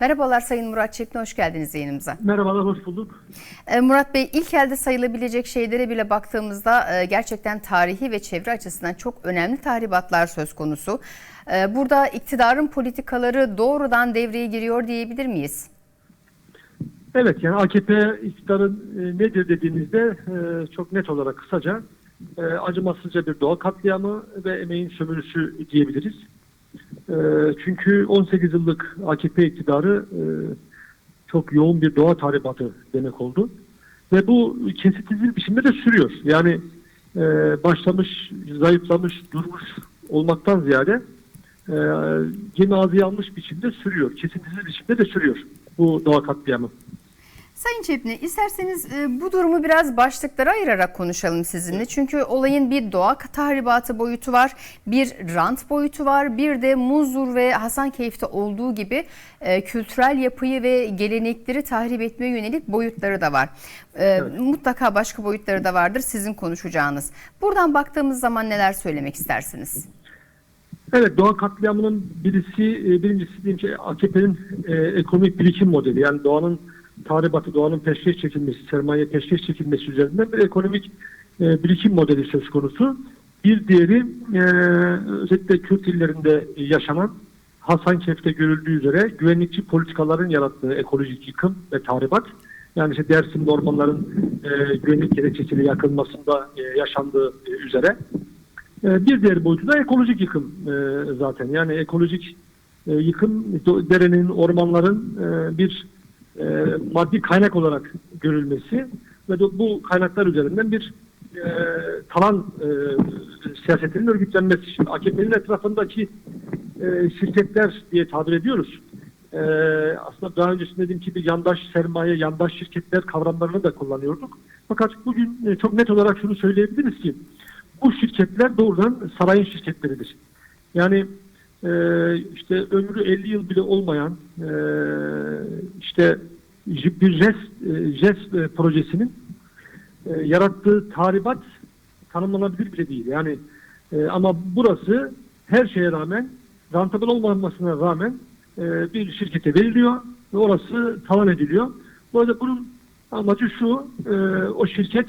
Merhabalar Sayın Murat Çetin, hoş geldiniz yayınımıza. Merhabalar, hoş bulduk. Ee, Murat Bey, ilk elde sayılabilecek şeylere bile baktığımızda e, gerçekten tarihi ve çevre açısından çok önemli tahribatlar söz konusu. Ee, Burada iktidarın politikaları doğrudan devreye giriyor diyebilir miyiz? Evet, yani AKP iktidarın e, nedir dediğimizde e, çok net olarak kısaca acımasızca bir doğa katliamı ve emeğin sömürüsü diyebiliriz. E, çünkü 18 yıllık AKP iktidarı e, çok yoğun bir doğa tahribatı demek oldu. Ve bu kesintisiz bir biçimde de sürüyor. Yani e, başlamış, zayıflamış, durmuş olmaktan ziyade e, gemi ağzı yanmış biçimde sürüyor. Kesintisiz biçimde de sürüyor bu doğa katliamı. Sayın Çepni, isterseniz e, bu durumu biraz başlıklara ayırarak konuşalım sizinle. Çünkü olayın bir doğa tahribatı boyutu var, bir rant boyutu var, bir de Muzur ve Hasankeyf'te olduğu gibi e, kültürel yapıyı ve gelenekleri tahrip etmeye yönelik boyutları da var. E, Mutlaka başka boyutları da vardır sizin konuşacağınız. Buradan baktığımız zaman neler söylemek istersiniz? Evet, doğa katliamının birisi, birincisi diyeyim ki AKP'nin e, ekonomik birikim modeli. Yani doğanın tahribatı, doğanın peşkeş çekilmesi, sermaye peşkeş çekilmesi üzerinden bir ekonomik e, birikim modeli söz konusu. Bir diğeri e, özellikle Kürt illerinde yaşanan Hasankeyf'te görüldüğü üzere güvenlikçi politikaların yarattığı ekolojik yıkım ve tahribat. Yani işte Dersim'de ormanların e, güvenlik gerekçesiyle yakılmasında e, yaşandığı e, üzere. E, Bir diğer boyutu da ekolojik yıkım e, zaten. Yani ekolojik e, yıkım derenin, ormanların e, bir e, maddi kaynak olarak görülmesi ve de bu kaynaklar üzerinden bir e, talan e, siyasetinin örgütlenmesi. Şimdi AKP'nin etrafındaki e, şirketler diye tabir ediyoruz. E, aslında daha öncesinde dediğim gibi yandaş sermaye, yandaş şirketler kavramlarını da kullanıyorduk. Fakat bugün e, çok net olarak şunu söyleyebiliriz ki bu şirketler doğrudan sarayın şirketleridir. Yani e, işte ömrü 50 yıl bile olmayan e, işte bir JES, e, JES e, projesinin e, yarattığı tahribat tanımlanabilir bile değil. Yani ama burası her şeye rağmen rentable olmamasına rağmen bir şirkete veriliyor ve orası talan ediliyor. Bu arada bunun amacı şu, o şirket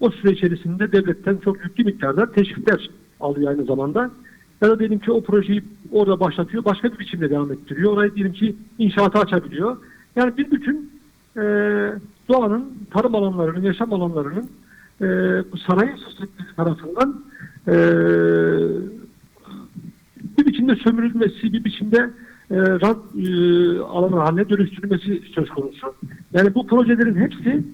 o süre içerisinde devletten çok yüklü miktarda teşvikler alıyor aynı zamanda. Ya da diyelim ki o projeyi orada başlatıyor, başka bir biçimde devam ettiriyor. Orayı diyelim ki inşaata açabiliyor. Yani bir bütün e, doğanın, tarım alanlarının, yaşam alanlarının e, bu sanayi şirketleri tarafından e, bir biçimde sömürülmesi, bir biçimde e, rant e, alanı haline dönüştürülmesi söz konusu. Yani bu projelerin hepsi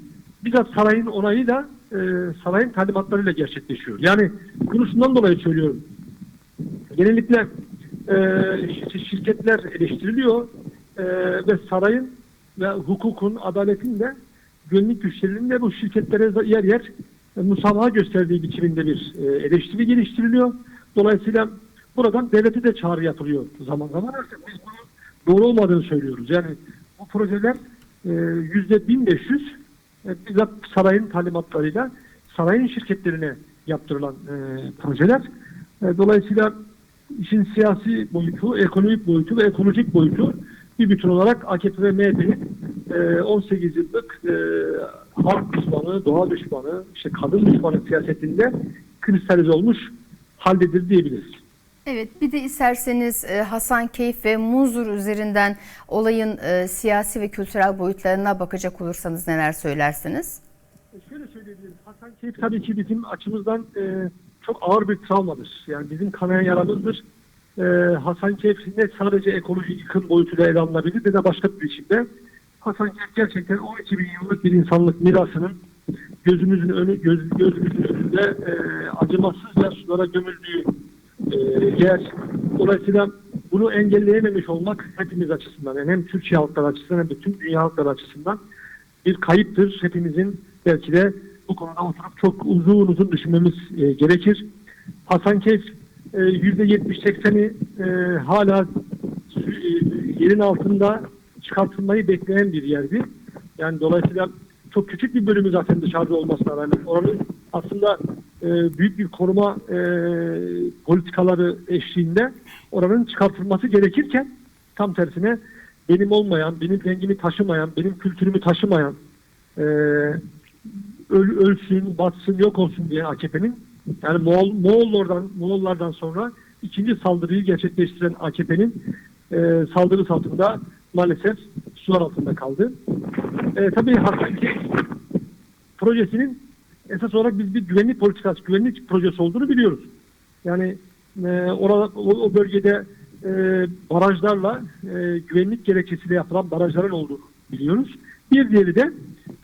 bizzat sarayın onayıyla e, sarayın talimatlarıyla gerçekleşiyor. Yani bunu dolayı söylüyorum. Genellikle e, şirketler eleştiriliyor e, ve sarayın ve hukukun, adaletin de güvenlik güçlerinin de bu şirketlere yer yer e, musamaha gösterdiği biçiminde bir e, eleştiri geliştiriliyor. Dolayısıyla buradan devlete de çağrı yapılıyor zaman zaman. Biz bunun doğru olmadığını söylüyoruz. Yani bu projeler e, yüzde 1500 e, bizzat sarayın talimatlarıyla sarayın şirketlerine yaptırılan projeler. Dolayısıyla işin siyasi boyutu, ekonomik boyutu ve ekolojik boyutu bir bütün olarak AKP ve MHP'nin e, 18 yıllık e, halk düşmanı, doğa düşmanı, işte kadın düşmanı siyasetinde kristalize olmuş haldedir diyebiliriz. Evet, bir de isterseniz e, Hasankeyf ve Muzur üzerinden olayın e, siyasi ve kültürel boyutlarına bakacak olursanız neler söylersiniz? E, Şöyle söyleyebilirim. Hasankeyf tabii ki bizim açımızdan e, çok ağır bir travmadır. Yani bizim kanayan yaramızdır. E, Hasankeyf ne sadece ekolojik yıkım boyutuyla ele alınabilir ne de başka bir biçimde. Hasankeyf gerçekten 12 bin yıllık bir insanlık mirasının gözümüzün önü göz, gözümüzün önünde e, acımasızca sulara gömüldüğü e, yer. Dolayısıyla bunu engelleyememiş olmak hepimiz açısından yani hem Türkiye halkları açısından hem de tüm dünya halkları açısından bir kayıptır. Hepimizin belki de bu konuda oturup çok uzun uzun düşünmemiz e, gerekir. Hasankeyf e, %70-80'i e, hala e, yerin altında çıkartılmayı bekleyen bir yerdi. Yani dolayısıyla çok küçük bir bölümü zaten dışarıda olmasına rağmen oranın aslında e, büyük bir koruma e, politikaları eşliğinde oranın çıkartılması gerekirken tam tersine benim olmayan, benim rengimi taşımayan, benim kültürümü taşımayan e, öl, ölsün, batsın, yok olsun diye AKP'nin yani Moğol, Moğollardan, Moğollardan sonra ikinci saldırıyı gerçekleştiren AKP'nin e, saldırısı altında maalesef sular altında kaldı. E, tabii Hakkari projesinin esas olarak biz bir güvenlik politikası, güvenlik projesi olduğunu biliyoruz. Yani e, orada, o, o bölgede e, barajlarla e, güvenlik gerekçesiyle yapılan barajların olduğunu biliyoruz. Bir diğeri de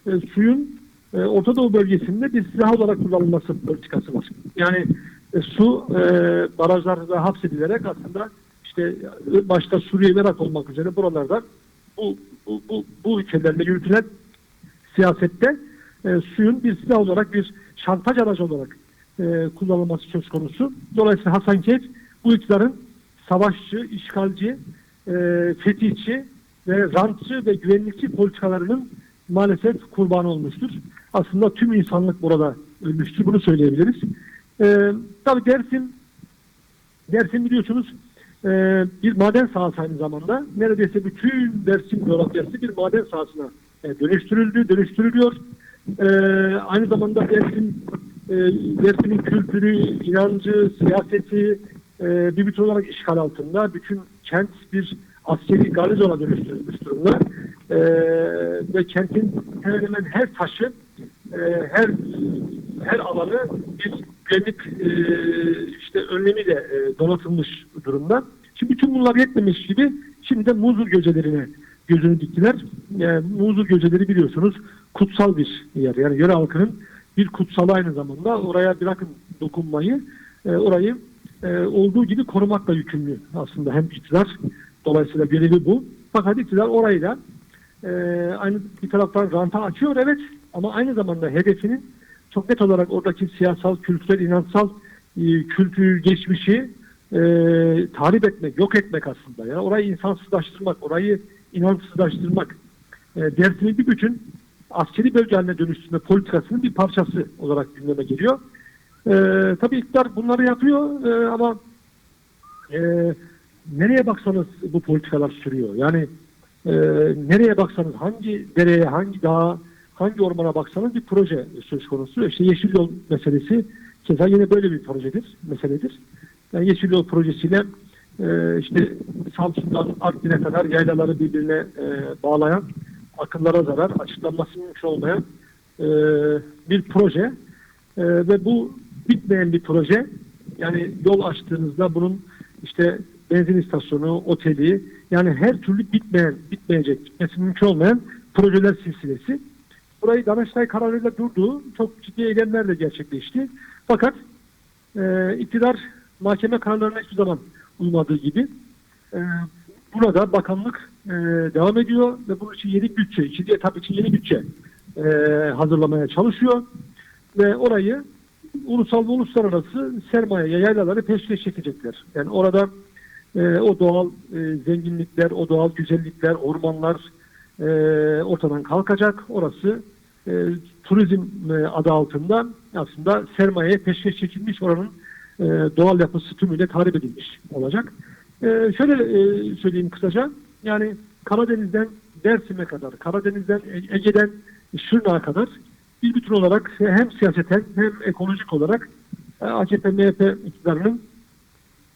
e, suyun e, Orta Doğu bölgesinde bir silah olarak kullanılması politikası var. Yani e, su e, barajlarda hapsedilerek aslında işte başta Suriye ve Irak olmak üzere buralarda bu, bu, bu, bu ülkelerle yürütülen siyasette e, suyun bir silah olarak bir şantaj aracı olarak e, kullanılması söz konusu. Dolayısıyla Hasankeyf bu iktidarın savaşçı, işgalci, e, fetihçi ve rantçı ve güvenlikçi politikalarının maalesef kurbanı olmuştur. Aslında tüm insanlık burada ölmüştür. Bunu söyleyebiliriz. E, tabii Dersim Dersim biliyorsunuz e, bir maden sahası aynı zamanda. Neredeyse bütün Dersim coğrafyası bir maden sahasına e, dönüştürüldü, dönüştürülüyor. E, aynı zamanda Dersim e, Dersim'in kültürü, inancı, siyaseti e, bir bütün olarak işgal altında. Bütün kent bir askeri garizona dönüştürülmüş durumda. E, ve kentin hemen hemen her taşı, e, her her alanı bir güvenlik e, işte önlemiyle e, donatılmış durumda. Şimdi bütün bunlar yetmemiş gibi şimdi de Muzur göcelerine gözünü diktiler. Yani Muzur göceleri biliyorsunuz kutsal bir yer. Yani yöre halkının bir kutsalı aynı zamanda. Oraya bırakın dokunmayı, e, orayı e, olduğu gibi korumakla yükümlü aslında hem iktidar. Dolayısıyla görevi bu. Fakat iktidar orayı da e, aynı bir taraftan ranta açıyor evet ama aynı zamanda hedefinin çok net olarak oradaki siyasal, kültürel, inansal e, kültür, geçmişi e, tahrip etmek, yok etmek aslında. Ya orayı insansızlaştırmak, orayı inansızlaştırmak. E, Dersim'i bir bütün askeri bölge haline dönüştürme politikasının bir parçası olarak gündeme geliyor. E, tabii iktidar bunları yapıyor e, ama e, nereye baksanız bu politikalar sürüyor. Yani e, nereye baksanız hangi dereye, hangi dağa, hangi ormana baksanız bir proje söz konusu. İşte Yeşil Yol meselesi keza yine böyle bir projedir, meseledir. Yani Yeşil Yol projesiyle e, işte Samsun'dan Artvin'e kadar yaylaları birbirine e, bağlayan, akıllara zarar, açıklanması mümkün olmayan e, bir proje. E, ve bu bitmeyen bir proje. Yani yol açtığınızda bunun işte benzin istasyonu, oteli yani her türlü bitmeyen, bitmeyecek, bitmesi mümkün olmayan projeler silsilesi. Burayı Danıştay kararıyla durdu. Çok ciddi eylemler de gerçekleşti. Fakat e, iktidar mahkeme kararlarına hiçbir zaman uymadığı gibi e, burada bakanlık e, devam ediyor ve bunun için yeni bütçe, ikinci etap için yeni bütçe e, hazırlamaya çalışıyor ve orayı ulusal ve uluslararası sermaye yaylaları peşkeş çekecekler. Yani orada e, o doğal e, zenginlikler, o doğal güzellikler, ormanlar e, ortadan kalkacak. Orası e, turizm e, adı altında aslında sermayeye peşkeş çekilmiş oranın e, doğal yapısı tümüyle tahrip edilmiş olacak. E, şöyle e, söyleyeyim kısaca. Yani Karadeniz'den Dersim'e kadar, Karadeniz'den E- Ege'den Şırnak'a kadar bir bütün olarak hem siyaseten hem ekolojik olarak e, AKP MHP iktidarının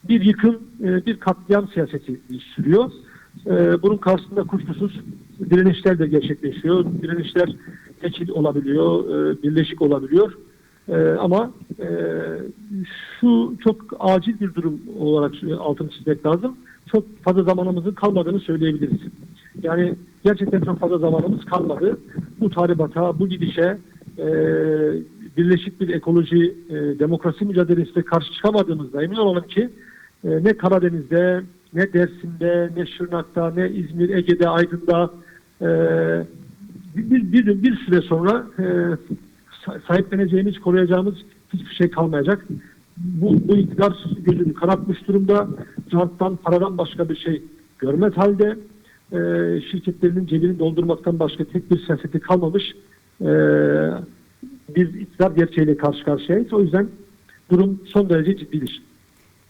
bir yıkım, e, bir katliam siyaseti sürüyor. E, Bunun karşısında kuşkusuz direnişler de gerçekleşiyor. Direnişler tekil olabiliyor, e, birleşik olabiliyor. Ama şu çok acil bir durum olarak altını çizmek lazım. Çok fazla zamanımızın kalmadığını söyleyebiliriz. Yani gerçekten çok fazla zamanımız kalmadı. Bu tahribata, bu gidişe birleşik bir ekoloji, demokrasi mücadelesine karşı çıkamadığımızda emin olalım ki e, ne Karadeniz'de, ne Dersim'de, ne Şırnak'ta, ne İzmir, Ege'de, Aydın'da e, bir, bir, bir süre sonra e, sa- sahipleneceğimiz, koruyacağımız hiçbir şey kalmayacak. Bu, bu iktidar gözünü karartmış durumda. Ranttan, paradan başka bir şey görmez halde. E, şirketlerinin cebini doldurmaktan başka tek bir siyaseti kalmamış e, bir iktidar gerçeğiyle karşı karşıyayız. O yüzden durum son derece ciddidir.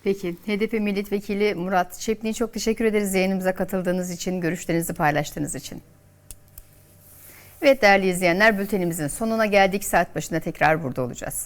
Peki HDP Milletvekili Murat Çepni'ye çok teşekkür ederiz yayınımıza katıldığınız için, görüşlerinizi paylaştığınız için. Evet değerli izleyenler bültenimizin sonuna geldik. Saat başında tekrar burada olacağız.